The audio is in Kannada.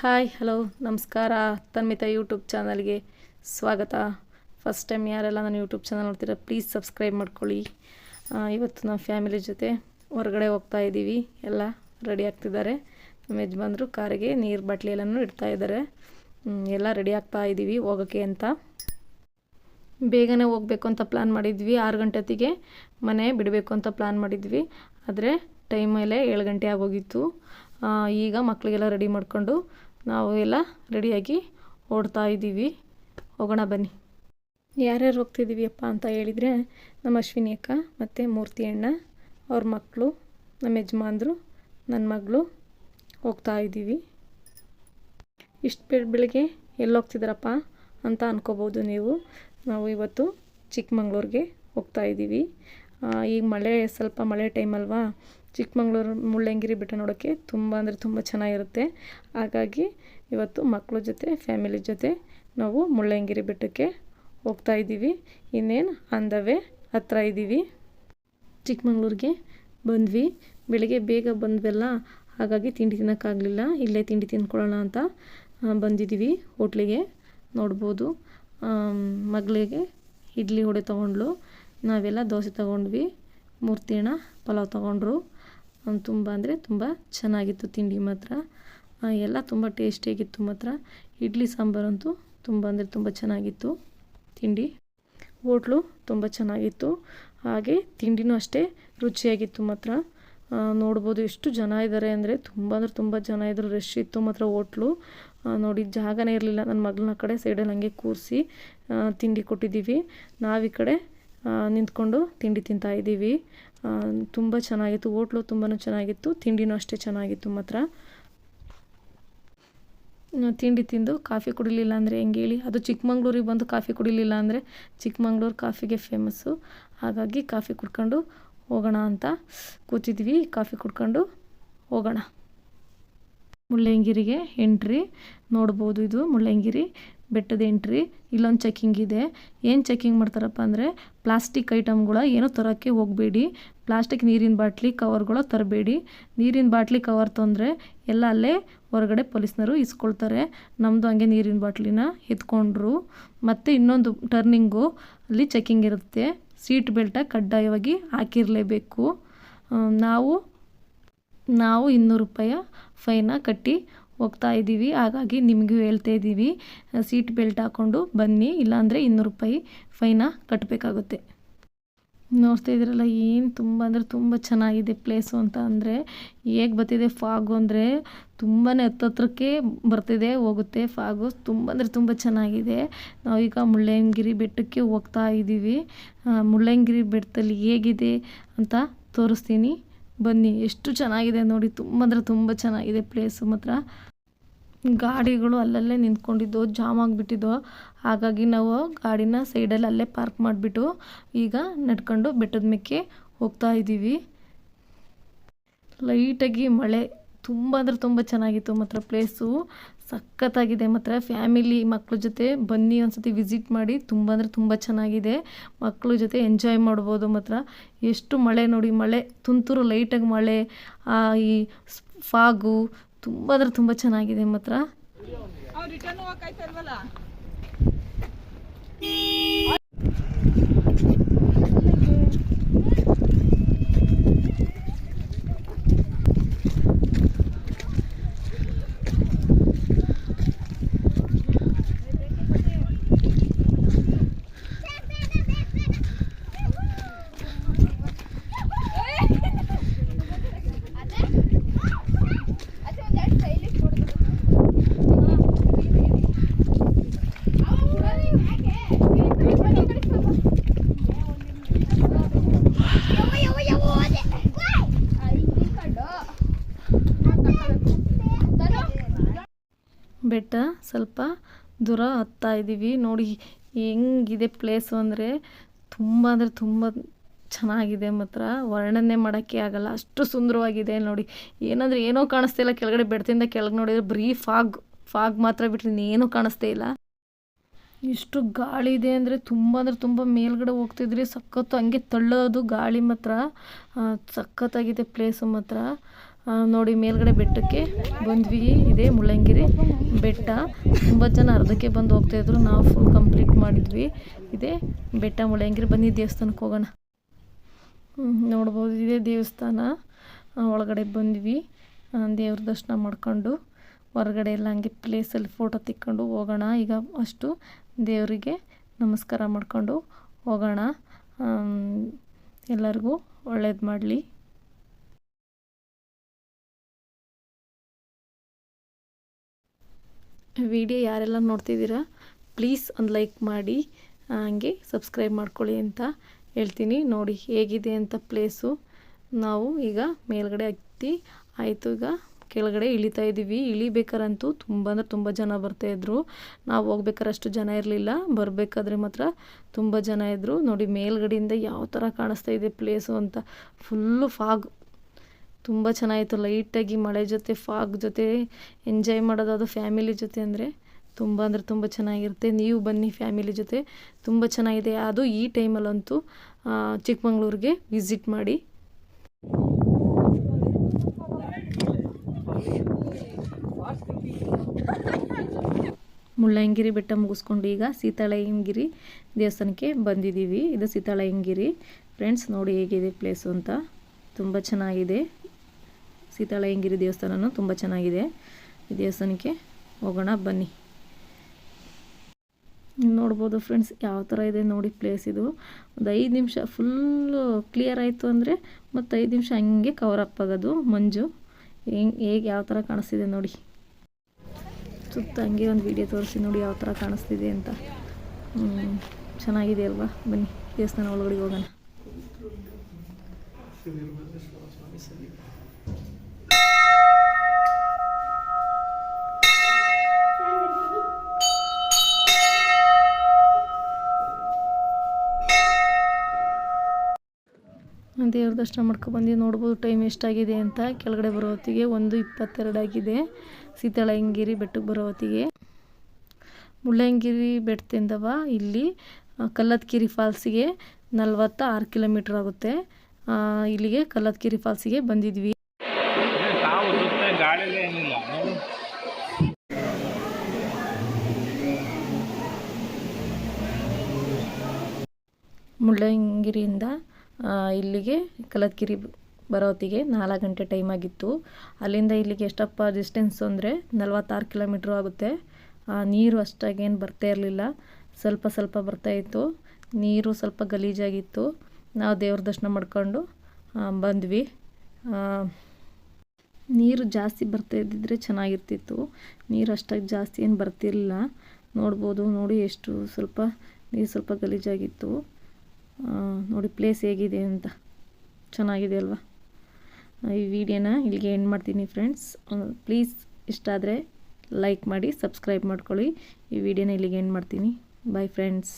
ಹಾಯ್, ಹಲೋ, ನಮಸ್ಕಾರ. ತನ್ಮಿತ ಯೂಟ್ಯೂಬ್ ಚಾನಲ್ಗೆ ಸ್ವಾಗತ. ಫಸ್ಟ್ ಟೈಮ್ ಯಾರೆಲ್ಲ ನಾನು ಯೂಟ್ಯೂಬ್ ಚಾನಲ್ ನೋಡ್ತೀರಾ ಪ್ಲೀಸ್ ಸಬ್ಸ್ಕ್ರೈಬ್ ಮಾಡ್ಕೊಳ್ಳಿ. ಇವತ್ತು ನಮ್ಮ ಫ್ಯಾಮಿಲಿ ಜೊತೆ ಹೊರಗಡೆ ಹೋಗ್ತಾ ಇದ್ದೀವಿ. ಎಲ್ಲ ರೆಡಿ ಆಗ್ತಿದ್ದಾರೆ. ನಮ್ಮ ಯಜಮಾನ್ರು ಕಾರಿಗೆ ನೀರು ಬಾಟ್ಲಿ ಎಲ್ಲನೂ ಇಡ್ತಾ ಇದ್ದಾರೆ. ಎಲ್ಲ ರೆಡಿ ಆಗ್ತಾ ಇದ್ದೀವಿ ಹೋಗೋಕ್ಕೆ ಅಂತ. ಬೇಗನೆ ಹೋಗಬೇಕು ಅಂತ ಪ್ಲ್ಯಾನ್ ಮಾಡಿದ್ವಿ. ಆರು ಗಂಟೆ ಹೊತ್ತಿಗೆ ಮನೆ ಬಿಡಬೇಕು ಅಂತ ಪ್ಲ್ಯಾನ್ ಮಾಡಿದ್ವಿ. ಆದರೆ ಟೈಮ್ ಮೇಲೆ ಏಳು ಗಂಟೆ ಆಗೋಗಿತ್ತು. ಈಗ ಮಕ್ಕಳಿಗೆಲ್ಲ ರೆಡಿ ಮಾಡಿಕೊಂಡು ನಾವು ಎಲ್ಲ ರೆಡಿಯಾಗಿ ಓಡ್ತಾ ಇದ್ದೀವಿ. ಹೋಗೋಣ ಬನ್ನಿ. ಯಾರ್ಯಾರು ಹೋಗ್ತಿದ್ದೀವಿ ಅಪ್ಪ ಅಂತ ಹೇಳಿದರೆ ನಮ್ಮ ಅಶ್ವಿನಿ ಅಕ್ಕ ಮತ್ತು ಮೂರ್ತಿ ಅಣ್ಣ, ಅವ್ರ ಮಕ್ಕಳು ನಮ್ಮ ಯಜಮಾನ್ರು ನನ್ನ ಮಗಳು ಹೋಗ್ತಾ ಇದ್ದೀವಿ. ಇಷ್ಟು ಬೆಳ ಬೆಳಿಗ್ಗೆ ಎಲ್ಲಿ ಹೋಗ್ತಿದ್ದಾರಪ್ಪ ಅಂತ ಅನ್ಕೋಬೋದು ನೀವು. ನಾವು ಇವತ್ತು ಚಿಕ್ಕಮಂಗ್ಳೂರಿಗೆ ಹೋಗ್ತಾ ಇದ್ದೀವಿ. ಈಗ ಮಳೆ ಸ್ವಲ್ಪ ಮಳೆ ಟೈಮ್ ಅಲ್ವಾ? ಚಿಕ್ಕಮಂಗ್ಳೂರು ಮುಳ್ಳಯ್ಯಂಗಿರಿ ಬೆಟ್ಟ ನೋಡೋಕ್ಕೆ ತುಂಬ ಅಂದರೆ ತುಂಬ ಚೆನ್ನಾಗಿರುತ್ತೆ. ಹಾಗಾಗಿ ಇವತ್ತು ಮಕ್ಕಳ ಜೊತೆ ಫ್ಯಾಮಿಲಿ ಜೊತೆ ನಾವು ಮುಳ್ಳಯ್ಯಂಗಿರಿ ಬೆಟ್ಟಕ್ಕೆ ಹೋಗ್ತಾ ಇದ್ದೀವಿ. ಇನ್ನೇನು ಆನ್ ದ ವೇ ಹತ್ರ ಇದ್ದೀವಿ. ಚಿಕ್ಕಮಂಗ್ಳೂರಿಗೆ ಬಂದ್ವಿ. ಬೆಳಿಗ್ಗೆ ಬೇಗ ಬಂದ್ವಲ್ಲ, ಹಾಗಾಗಿ ತಿಂಡಿ ತಿನ್ನೋಕ್ಕಾಗಲಿಲ್ಲ. ಇಲ್ಲೇ ತಿಂಡಿ ತಿಂದ್ಕೊಳ್ಳೋಣ ಅಂತ ಬಂದಿದ್ದೀವಿ ಹೋಟ್ಲಿಗೆ ನೋಡ್ಬೋದು. ಮಗಳಿಗೆ ಇಡ್ಲಿ ವಡೆ ತೊಗೊಂಡ್ಳು. ನಾವೆಲ್ಲ ದೋಸೆ ತೊಗೊಂಡ್ವಿ. ಮೂರ್ತಿ ಅಣ್ಣ ಪಲಾವ್ ತೊಗೊಂಡ್ರು. ತುಂಬ ಅಂದರೆ ತುಂಬ ಚೆನ್ನಾಗಿತ್ತು ತಿಂಡಿ ಮಾತ್ರ. ಎಲ್ಲ ತುಂಬ ಟೇಸ್ಟಿಯಾಗಿತ್ತು ಮಾತ್ರ. ಇಡ್ಲಿ ಸಾಂಬಾರಂತೂ ತುಂಬ ಅಂದರೆ ತುಂಬ ಚೆನ್ನಾಗಿತ್ತು ತಿಂಡಿ. ಹೋಟ್ಲು ತುಂಬ ಚೆನ್ನಾಗಿತ್ತು. ಹಾಗೆ ತಿಂಡಿನೂ ಅಷ್ಟೇ ರುಚಿಯಾಗಿತ್ತು ಮಾತ್ರ. ನೋಡ್ಬೋದು ಎಷ್ಟು ಜನ ಇದ್ದಾರೆ ಅಂದರೆ ತುಂಬ ಅಂದರೆ ತುಂಬ ಜನ ಇದ್ದರು ರಶ್ ಇತ್ತು ಮಾತ್ರ ಹೋಟ್ಲು. ನೋಡಿ ಜಾಗನೇ ಇರಲಿಲ್ಲ. ನನ್ನ ಮಗಳನ್ನ ಕಡೆ ಸೈಡಲ್ಲಿ ಹಂಗೆ ಕೂರಿಸಿ ತಿಂಡಿ ಕೊಟ್ಟಿದ್ದೀವಿ. ನಾವು ಈ ಕಡೆ ನಿಂತ್ಕೊಂಡು ತಿಂಡಿ ತಿಂತಾ ಇದ್ದೀವಿ. ಆ, ತುಂಬ ಚೆನ್ನಾಗಿತ್ತು. ಹೋಟ್ಲು ತುಂಬಾ ಚೆನ್ನಾಗಿತ್ತು. ತಿಂಡಿನೂ ಅಷ್ಟೇ ಚೆನ್ನಾಗಿತ್ತು ಮಾತ್ರ. ತಿಂಡಿ ತಿಂದು ಕಾಫಿ ಕುಡಿಲಿಲ್ಲ ಅಂದರೆ ಹೆಂಗೆ ಹೇಳಿ? ಅದು ಚಿಕ್ಕಮಂಗ್ಳೂರಿಗೆ ಬಂದು ಕಾಫಿ ಕುಡಿಲಿಲ್ಲ ಅಂದರೆ ಚಿಕ್ಕಮಂಗ್ಳೂರು ಕಾಫಿಗೆ ಫೇಮಸ್ಸು ಹಾಗಾಗಿ ಕಾಫಿ ಕುಡ್ಕೊಂಡು ಹೋಗೋಣ ಅಂತ ಕೂತಿದ್ವಿ. ಕಾಫಿ ಕುಡ್ಕೊಂಡು ಹೋಗೋಣ. ಮುಳ್ಳಯ್ಯನಗಿರಿಗೆ ಎಂಟ್ರಿ ನೋಡ್ಬೋದು ಇದು ಮುಳ್ಳಯ್ಯನಗಿರಿ. ಬೆಟ್ಟದ ಎಂಟ್ರಿ ಇಲ್ಲೊಂದು ಚೆಕಿಂಗ್ ಇದೆ. ಏನು ಚೆಕ್ಕಿಂಗ್ ಮಾಡ್ತಾರಪ್ಪ ಅಂದರೆ ಪ್ಲಾಸ್ಟಿಕ್ ಐಟಮ್ಗಳ ಏನೂ ತರೋಕ್ಕೆ ಹೋಗಬೇಡಿ. ಪ್ಲಾಸ್ಟಿಕ್ ನೀರಿನ ಬಾಟ್ಲಿ ಕವರ್ಗಳು ತರಬೇಡಿ. ನೀರಿನ ಬಾಟ್ಲಿ ಕವರ್ ತಂದರೆ ಎಲ್ಲ ಅಲ್ಲೇ ಹೊರಗಡೆ ಪೊಲೀಸ್ನವರು ಇಸ್ಕೊಳ್ತಾರೆ. ನಮ್ಮದು ಹಂಗೆ ನೀರಿನ ಬಾಟ್ಲಿನ ಎತ್ಕೊಂಡ್ರು. ಮತ್ತು ಇನ್ನೊಂದು ಟರ್ನಿಂಗು ಅಲ್ಲಿ ಚೆಕ್ಕಿಂಗ್ ಇರುತ್ತೆ. ಸೀಟ್ ಬೆಲ್ಟ ಕಡ್ಡಾಯವಾಗಿ ಹಾಕಿರಲೇಬೇಕು. ನಾವು ನಾವು ಇನ್ನೂರು ರೂಪಾಯಿಯ ಫೈನ ಕಟ್ಟಿ ಹೋಗ್ತಾ ಇದ್ದೀವಿ. ಹಾಗಾಗಿ ನಿಮಗೂ ಹೇಳ್ತಾ ಇದ್ದೀವಿ. ಸೀಟ್ ಬೆಲ್ಟ್ ಹಾಕ್ಕೊಂಡು ಬನ್ನಿ. ಇಲ್ಲಾಂದರೆ ಇನ್ನೂರು ರೂಪಾಯಿ ಫೈನ ಕಟ್ಟಬೇಕಾಗುತ್ತೆ ನೋಡ್ತಾ ಇದ್ದೀರಲ್ಲ, ಏನು ತುಂಬ ಅಂದರೆ ತುಂಬ ಚೆನ್ನಾಗಿದೆ ಪ್ಲೇಸು ಅಂತ ಅಂದರೆ ಹೇಗೆ ಬರ್ತಿದೆ ಫಾಗು ಅಂದರೆ ತುಂಬಾ ಹತ್ತತ್ರಕ್ಕೆ ಬರ್ತಿದೆ, ಹೋಗುತ್ತೆ ಫಾಗು. ತುಂಬ ಅಂದರೆ ತುಂಬ ಚೆನ್ನಾಗಿದೆ. ನಾವೀಗ ಮುಳ್ಳಯ್ಯನಗಿರಿ ಬೆಟ್ಟಕ್ಕೆ ಹೋಗ್ತಾ ಇದ್ದೀವಿ. ಮುಳ್ಳಯ್ಯನಗಿರಿ ಬೆಟ್ಟದಲ್ಲಿ ಹೇಗಿದೆ ಅಂತ ತೋರಿಸ್ತೀನಿ. ಬನ್ನಿ, ಎಷ್ಟು ಚೆನ್ನಾಗಿದೆ ನೋಡಿ. ತುಂಬ ಅಂದರೆ ತುಂಬ ಚೆನ್ನಾಗಿದೆ ಪ್ಲೇಸು ಮಾತ್ರ. ಗಾಡಿಗಳು ಅಲ್ಲಲ್ಲೇ ನಿಂತ್ಕೊಂಡಿದ್ದು, ಜಾಮ್ ಆಗಿಬಿಟ್ಟಿದ್ದೋ, ಹಾಗಾಗಿ ನಾವು ಗಾಡಿನ ಸೈಡಲ್ಲಿ ಅಲ್ಲೇ ಪಾರ್ಕ್ ಮಾಡಿಬಿಟ್ಟು ಈಗ ನಡ್ಕೊಂಡು ಬೆಟ್ಟದ ಮೇಕೆ ಹೋಗ್ತಾ ಇದ್ದೀವಿ ಲೈಟಾಗಿ ಮಳೆ. ತುಂಬ ಅಂದರೆ ತುಂಬ ಚೆನ್ನಾಗಿತ್ತು ಮಾತ್ರ ಪ್ಲೇಸು ಸಖತ್ತಾಗಿದೆ ಮಾತ್ರ. ಫ್ಯಾಮಿಲಿ ಮಕ್ಕಳ ಜೊತೆ ಬನ್ನಿ ಒಂದ್ಸತಿ ವಿಸಿಟ್ ಮಾಡಿ ತುಂಬ ಅಂದರೆ ತುಂಬ ಚೆನ್ನಾಗಿದೆ. ಮಕ್ಕಳ ಜೊತೆ ಎಂಜಾಯ್ ಮಾಡ್ಬೋದು ಮಾತ್ರ. ಎಷ್ಟು ಮಳೆ ನೋಡಿ, ಮಳೆ, ತುಂತುರು ಲೈಟಾಗಿ ಮಳೆ ಈ ಫಾಗು ತುಂಬ ಅಂದರೆ ತುಂಬ ಚೆನ್ನಾಗಿದೆ ಮಾತ್ರ. ಬೆಟ್ಟ ಸ್ವಲ್ಪ ದೂರ ಹತ್ತಾ ಇದ್ದೀವಿ. ನೋಡಿ ಹೆಂಗಿದೆ ಪ್ಲೇಸು ಅಂದರೆ ತುಂಬ ಅಂದರೆ ತುಂಬ ಚೆನ್ನಾಗಿದೆ ಮಾತ್ರ. ವರ್ಣನೆ ಮಾಡೋಕ್ಕೆ ಆಗಲ್ಲ, ಅಷ್ಟು ಸುಂದರವಾಗಿದೆ ನೋಡಿ. ಏನಂದರೆ ಏನೋ ಕಾಣಿಸ್ತಾ ಇಲ್ಲ, ಕೆಳಗಡೆ ಬೆಟ್ಟದಿಂದ ಕೆಳಗೆ ನೋಡಿದರೆ ಬರೀ ಫಾಗ್ ಫಾಗ್ ಮಾತ್ರ ಬಿಟ್ಟರೆ ಇನ್ನೇನೂ ಕಾಣಿಸ್ತಾ ಇಲ್ಲ. ಎಷ್ಟು ಗಾಳಿ ಇದೆ ಅಂದರೆ ತುಂಬ ಅಂದರೆ ತುಂಬ ಮೇಲ್ಗಡೆ ಹೋಗ್ತಿದ್ರಿ, ಸಖತ್ತು ಹಂಗೆ ತಳ್ಳೋದು ಗಾಳಿ ಮಾತ್ರ. ಸಖತ್ತಾಗಿದೆ ಪ್ಲೇಸು ಮಾತ್ರ. ನೋಡಿ, ಮೇಲ್ಗಡೆ ಬೆಟ್ಟಕ್ಕೆ ಬಂದ್ವಿ. ಇದೆ ಮುಳ್ಳಂಗಿರಿ ಬೆಟ್ಟ. ತುಂಬ ಜನ ಅರ್ಧಕ್ಕೆ ಬಂದು ಹೋಗ್ತಾಯಿದ್ರು ನಾವು ಫುಲ್ ಕಂಪ್ಲೀಟ್ ಮಾಡಿದ್ವಿ. ಇದೆ ಬೆಟ್ಟ ಮುಳ್ಳಂಗಿರಿ. ಬನ್ನಿ, ದೇವಸ್ಥಾನಕ್ಕೆ ಹೋಗೋಣ. ನೋಡ್ಬೋದು. ಇದೇ ದೇವಸ್ಥಾನ. ಒಳಗಡೆ ಬಂದ್ವಿ. ದೇವ್ರ ದರ್ಶನ ಮಾಡ್ಕೊಂಡು ಹೊರಗಡೆ ಎಲ್ಲ ಹಂಗೆ ಪ್ಲೇಸಲ್ಲಿ ಫೋಟೋ ತಿಕ್ಕೊಂಡು ಹೋಗೋಣ. ಈಗ ಅಷ್ಟು ದೇವರಿಗೆ ನಮಸ್ಕಾರ ಮಾಡಿಕೊಂಡು ಹೋಗೋಣ. ಎಲ್ಲರಿಗೂ ಒಳ್ಳೇದು ಮಾಡಲಿ. ವಿಡಿಯೋ ಯಾರೆಲ್ಲ ನೋಡ್ತಿದ್ದೀರಾ ಪ್ಲೀಸ್ ಒಂದು ಲೈಕ್ ಮಾಡಿ ಹಂಗೆ ಸಬ್ಸ್ಕ್ರೈಬ್ ಮಾಡ್ಕೊಳ್ಳಿ ಅಂತ ಹೇಳ್ತೀನಿ. ನೋಡಿ ಹೇಗಿದೆ ಅಂತ ಪ್ಲೇಸು ನಾವು ಈಗ ಮೇಲ್ಗಡೆ ಹತ್ತಿ, ಆಯಿತು ಈಗ ಕೆಳಗಡೆ ಇಳಿತಾ ಇದ್ದೀವಿ. ಇಳಿಬೇಕಾರಂತೂ ತುಂಬ ಅಂದರೆ ತುಂಬ ಜನ ಬರ್ತಾಯಿದ್ರು ನಾವು ಹೋಗ್ಬೇಕಾದ್ರೆ ಜನ ಇರಲಿಲ್ಲ. ಬರಬೇಕಾದ್ರೆ ಮಾತ್ರ ತುಂಬ ಜನ ಇದ್ದರು ನೋಡಿ ಮೇಲ್ಗಡೆಯಿಂದ ಯಾವ ಥರ ಕಾಣಿಸ್ತಾ ಇದೆ ಪ್ಲೇಸು ಅಂತ. ಫುಲ್ಲು ಫಾಗ್ ತುಂಬ ಚೆನ್ನಾಗಿತ್ತು. ಲೈಟಾಗಿ ಮಳೆ ಜೊತೆ, ಫಾಗ್ ಜೊತೆ, ಎಂಜಾಯ್ ಮಾಡೋದು ಅದು ಫ್ಯಾಮಿಲಿ ಜೊತೆ ಅಂದರೆ ತುಂಬ ಅಂದರೆ ತುಂಬ ಚೆನ್ನಾಗಿರುತ್ತೆ. ನೀವು ಬನ್ನಿ ಫ್ಯಾಮಿಲಿ ಜೊತೆ, ತುಂಬ ಚೆನ್ನಾಗಿದೆ. ಅದು ಈ ಟೈಮಲ್ಲಂತೂ ಚಿಕ್ಕಮಂಗ್ಳೂರಿಗೆ ವಿಸಿಟ್ ಮಾಡಿ. ಮುಳ್ಳಯ್ಯನಗಿರಿ ಬೆಟ್ಟ ಮುಗಿಸ್ಕೊಂಡು ಈಗ ಸೀತಾಳಯ್ಯನಗಿರಿ ದೇವಸ್ಥಾನಕ್ಕೆ ಬಂದಿದ್ದೀವಿ. ಇದು ಸೀತಾಳಯ್ಯನಗಿರಿ. ಫ್ರೆಂಡ್ಸ್ ನೋಡಿ ಹೇಗಿದೆ ಪ್ಲೇಸು ಅಂತ. ತುಂಬ ಚೆನ್ನಾಗಿದೆ. ಸೀತಾಳಯ್ಯನಗಿರಿ ದೇವಸ್ಥಾನನೂ ತುಂಬ ಚೆನ್ನಾಗಿದೆ. ಈ ದೇವಸ್ಥಾನಕ್ಕೆ ಹೋಗೋಣ, ಬನ್ನಿ. ನೋಡ್ಬೋದು ಫ್ರೆಂಡ್ಸ್, ಯಾವ ಥರ ಇದೆ ನೋಡಿ ಪ್ಲೇಸ್ ಇದು. ಒಂದು ಐದು ನಿಮಿಷ ಫುಲ್ಲು ಕ್ಲಿಯರ್ ಆಯಿತು ಅಂದರೆ ಮತ್ತು ಐದು ನಿಮಿಷ ಹಂಗೆ ಕವರ್ ಅಪ್ ಆಗೋದು, ಮಂಜು. ಹೆಂಗೆ, ಹೇಗೆ ಯಾವ ಥರ ಕಾಣಿಸ್ತಿದೆ ನೋಡಿ. ಸುತ್ತ ಹಂಗೆ ಒಂದು ವಿಡಿಯೋ ತೋರಿಸಿ ನೋಡಿ ಯಾವ ಥರ ಕಾಣಿಸ್ತಿದೆ ಅಂತ. ಚೆನ್ನಾಗಿದೆ ಅಲ್ವಾ? ಬನ್ನಿ, ದೇವಸ್ಥಾನ ಒಳಗಡೆ ಹೋಗೋಣ. ದೇವ್ರ ದರ್ಶನ ಮಾಡ್ಕೊಬಂದು ನೋಡ್ಬೋದು ಟೈಮ್ ಎಷ್ಟಾಗಿದೆ ಅಂತ. ಕೆಳಗಡೆ ಬರೋ ಹೊತ್ತಿಗೆ ಒಂದು ಇಪ್ಪತ್ತೆರಡಾಗಿದೆ. ಸೀತಾಳಯ್ಯಂಗಿರಿ ಬೆಟ್ಟಕ್ಕೆ ಬರೋ ಹೊತ್ತಿಗೆ. ಮುಳ್ಳಯ್ಯನಗಿರಿ ಬೆಟ್ಟದಿಂದವ ಇಲ್ಲಿ ಕಲ್ಲತ್ಕಿರಿ ಫಾಲ್ಸಿಗೆ ನಲ್ವತ್ತ ಆರು ಕಿಲೋಮೀಟ್ರ್ ಆಗುತ್ತೆ. ಇಲ್ಲಿಗೆ ಕಲ್ಲತ್ಕಿರಿ ಫಾಲ್ಸಿಗೆ ಬಂದಿದ್ವಿ. ತಾವು ಇಲ್ಲಿಗೆ ಕಲತ್ಗಿರಿ ಬರೋ ಹೊತ್ತಿಗೆ ನಾಲ್ಕು ಗಂಟೆ ಟೈಮ್ ಆಗಿತ್ತು. ಅಲ್ಲಿಂದ ಇಲ್ಲಿಗೆ ಎಷ್ಟಪ್ಪ ಡಿಸ್ಟೆನ್ಸ್ ಅಂದರೆ ನಲ್ವತ್ತಾರು ಕಿಲೋಮೀಟ್ರ್ ಆಗುತ್ತೆ. ನೀರು ಅಷ್ಟಾಗೇನು ಬರ್ತಾ ಇರಲಿಲ್ಲ. ಸ್ವಲ್ಪ ಸ್ವಲ್ಪ ಬರ್ತಾಯಿತ್ತು ನೀರು ಸ್ವಲ್ಪ ಗಲೀಜಾಗಿತ್ತು. ನಾವು ದೇವ್ರ ದರ್ಶನ ಮಾಡ್ಕೊಂಡು ಬಂದ್ವಿ. ನೀರು ಜಾಸ್ತಿ ಬರ್ತಾ ಇದ್ದಿದ್ರೆ ಚೆನ್ನಾಗಿರ್ತಿತ್ತು. ನೀರು ಅಷ್ಟಾಗಿ ಜಾಸ್ತಿ ಏನು ಬರ್ತಿರಲಿಲ್ಲ. ನೋಡ್ಬೋದು, ನೋಡಿ ಎಷ್ಟು ಸ್ವಲ್ಪ ನೀರು ಸ್ವಲ್ಪ ಗಲೀಜಾಗಿತ್ತು. ನೋಡಿ ಪ್ಲೇಸ್ ಹೇಗಿದೆ ಅಂತ. ಚೆನ್ನಾಗಿದೆ ಅಲ್ವಾ? ಈ ವಿಡಿಯೋನ ಇಲ್ಲಿಗೆ ಎಂಡ್ ಮಾಡ್ತೀನಿ ಫ್ರೆಂಡ್ಸ್ ಪ್ಲೀಸ್ ಇಷ್ಟ ಆದರೆ ಲೈಕ್ ಮಾಡಿ ಸಬ್ಸ್ಕ್ರೈಬ್ ಮಾಡ್ಕೊಳ್ಳಿ. ಈ ವಿಡಿಯೋನ ಇಲ್ಲಿಗೆ ಎಂಡ್ ಮಾಡ್ತೀನಿ. Bye friends